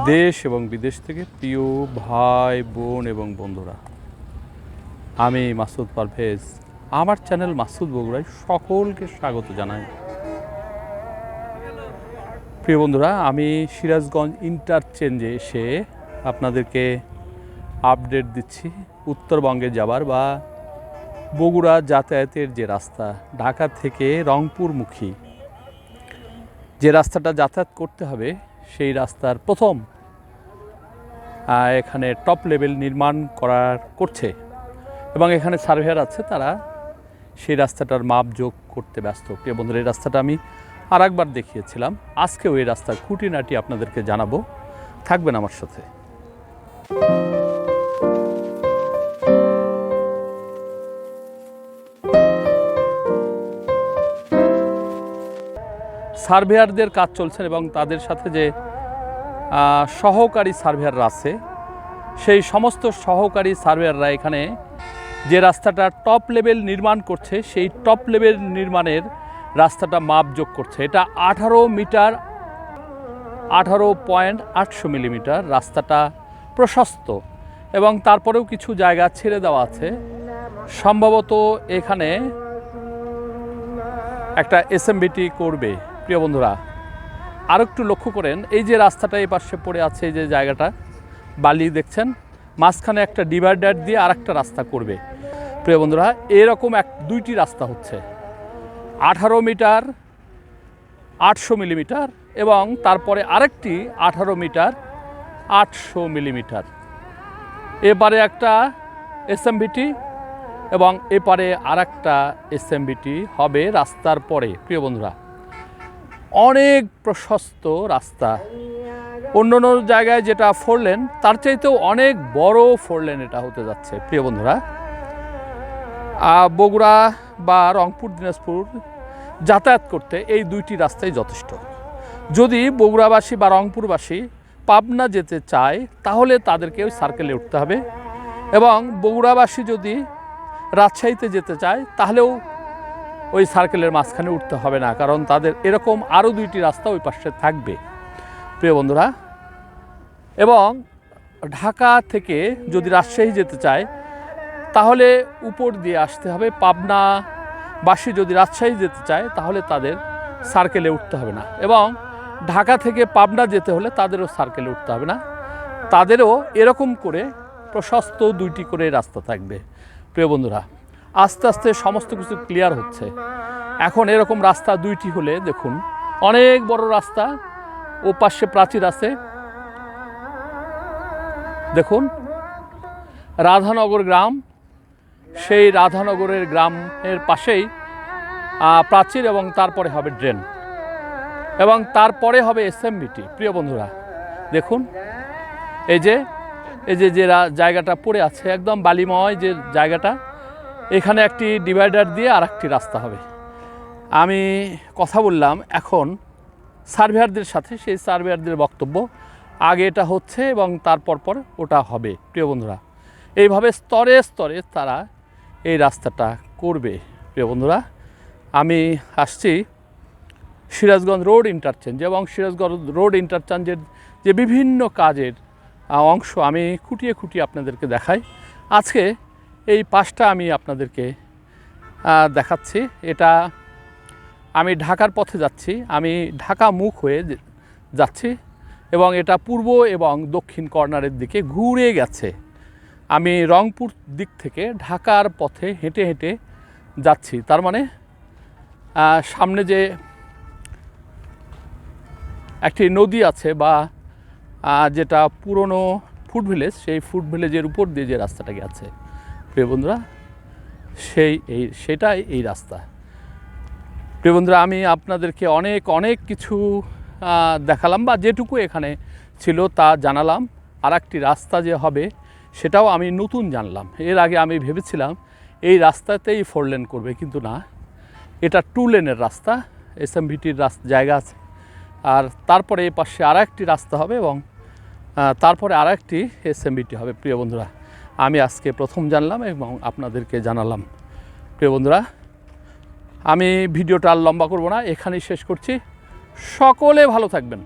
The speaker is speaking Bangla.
দেশ এবং বিদেশ থেকে প্রিয় ভাই, বোন এবং বন্ধুরা। আমি মাসুদ পারভেজ। আমার চ্যানেল মাসুদ বগুড়ায় সকলকে স্বাগত জানাই। প্রিয় বন্ধুরা, আমি সিরাজগঞ্জ ইন্টারচেঞ্জে এসে আপনাদেরকে আপডেট দিচ্ছি। উত্তরবঙ্গে যাবার বা বগুড়া যাতায়াতের যে রাস্তা, ঢাকা থেকে রংপুরমুখী। যে রাস্তাটা যাতায়াত করতে হবে সেই রাস্তার প্রথম। এখানে টপ লেভেল নির্মাণ করার করছে। এবং এখানে সার্ভেয়ার আছে, তারা সেই রাস্তাটার মাপ যোগ করতে ব্যস্ত। প্রিয় বন্ধুরা, এই রাস্তাটা আমি আর একবার দেখিয়েছিলাম। আজকেও এই রাস্তার খুঁটিনাটি আপনাদেরকে জানাব। থাকবেন আমার সাথে। সার্ভেয়ারদের কাজ চলছে এবং তাদের সাথে যে সহকারী সার্ভেয়াররা আছে, সেই সমস্ত সহকারী সার্ভেয়াররা এখানে যে রাস্তাটা টপ লেভেল নির্মাণ করছে, সেই টপ লেভেল নির্মাণের রাস্তাটা মাপ যোগ করছে। এটা আঠারো মিটার, আঠারো পয়েন্ট আটশো মিলিমিটার রাস্তাটা প্রশস্ত এবং তারপরেও কিছু জায়গা ছেড়ে দেওয়া আছে। সম্ভবত এখানে একটা এসএমবিটি করবে। প্রিয় বন্ধুরা আর একটু লক্ষ্য করেন, এই যে রাস্তাটা এই পাশে পড়ে আছে, এই যে জায়গাটা, বালি দেখছেন, মাঝখানে একটা ডিভাইডার দিয়ে আর একটা রাস্তা করবে। প্রিয় বন্ধুরা, এরকম এক, দুইটি রাস্তা হচ্ছে। আঠারো মিটার, আটশো মিলিমিটার এবং তারপরে আরেকটি আঠারো মিটার, আটশো মিলিমিটার। এবারে একটা এসএমভিটি এবং এপারে আর একটা এসএমবিটি হবে রাস্তার পরে। প্রিয় বন্ধুরা অনেক প্রশস্ত রাস্তা। অন্য অন্য জায়গায় যেটা ফোর লেন তার চাইতেও অনেক বড় ফোর লেন এটা হতে যাচ্ছে। প্রিয় বন্ধুরা বগুড়া বা রংপুর, দিনাজপুর যাতায়াত করতে এই দুইটি রাস্তাই যথেষ্ট। যদি বগুড়াবাসী বা রংপুরবাসী পাবনা যেতে চায়, তাহলে তাদেরকে ওই সার্কেলে উঠতে হবে এবং বগুড়াবাসী যদি রাজশাহীতে যেতে চায়, তাহলেও ওই সার্কেলের মাঝখানে উঠতে হবে না, কারণ তাদের এরকম আরও দুইটি রাস্তা ওই পাশে থাকবে। প্রিয় বন্ধুরা, এবং ঢাকা থেকে যদি রাজশাহী যেতে চায়, তাহলে উপর দিয়ে আসতে হবে। পাবনা বাসী যদি রাজশাহী যেতে চায়, তাহলে তাদের সার্কেলে উঠতে হবে না। এবং ঢাকা থেকে পাবনা যেতে হলে তাদেরও সার্কেলে উঠতে হবে না। তাদেরও এরকম করে প্রশস্ত দুইটি করে রাস্তা থাকবে। প্রিয় বন্ধুরা আস্তে আস্তে সমস্ত কিছু ক্লিয়ার হচ্ছে। এখন এরকম রাস্তা দুইটি হলে দেখুন, অনেক বড় রাস্তা, ও পাশে প্রাচীর আছে। দেখুন, রাধানগর গ্রাম, সেই রাধানগরের গ্রামের পাশেই প্রাচীর এবং তারপরে হবে ড্রেন। এবং তারপরে হবে এসএমবিটি প্রিয় বন্ধুরা, দেখুন, এই যে এই যে যে জায়গাটা পড়ে আছে, একদম বালিময় যে জায়গাটা এখানে একটি ডিভাইডার দিয়ে আর একটি রাস্তা হবে। আমি কথা বললাম এখন সার্ভেয়ারদের সাথে, সেই সার্ভেয়ারদের বক্তব্য। আগে এটা হচ্ছে এবং তারপর পর ওটা হবে। প্রিয় বন্ধুরা, এইভাবে স্তরে স্তরে তারা এই রাস্তাটা করবে। প্রিয় বন্ধুরা, আমি আসছি সিরাজগঞ্জ রোড ইন্টারচেঞ্জ এবং সিরাজগঞ্জ রোড ইন্টারচেঞ্জের যে বিভিন্ন কাজের অংশ আমি খুঁটিয়ে খুঁটিয়ে আপনাদেরকে দেখাই। আজকে এই পাশটা আমি আপনাদেরকে দেখাচ্ছি। এটা আমি ঢাকার পথে যাচ্ছি। আমি ঢাকা মুখ হয়ে যাচ্ছি এবং এটা পূর্ব এবং দক্ষিণ কর্নারের দিকে ঘুরে গেছে। আমি রংপুর দিক থেকে ঢাকার পথে হেঁটে হেঁটে যাচ্ছি। তার মানে সামনে যে একটি নদী আছে বা যেটা পুরনো ফুড ভিলেজ, সেই ফুড ভিলেজের উপর দিয়ে যে রাস্তাটা গেছে। প্রিয় বন্ধুরা, সেই এই, সেটাই এই রাস্তা। প্রিয় বন্ধুরা, আমি আপনাদেরকে অনেক অনেক কিছু দেখালাম বা যেটুকু এখানে ছিল তা জানালাম। আর একটি রাস্তা যে হবে, সেটাও আমি নতুন জানলাম। এর আগে আমি ভেবেছিলাম এই রাস্তাতেই ফোর লেন করবে, কিন্তু না। এটা টু লেনের রাস্তা, এস এম এসএমভিটির রাস্তা জায়গা আছে। আর তারপরে এই পাশে আর একটি রাস্তা হবে এবং তারপরে আর একটি এসএমবিটি হবে, প্রিয় বন্ধুরা। আমি আজকে প্রথম জানলাম এবং আপনাদেরকে জানালাম। প্রিয় বন্ধুরা, আমি ভিডিওটা আর লম্বা করব না, এখানেই শেষ করছি। সকলে ভালো থাকবেন।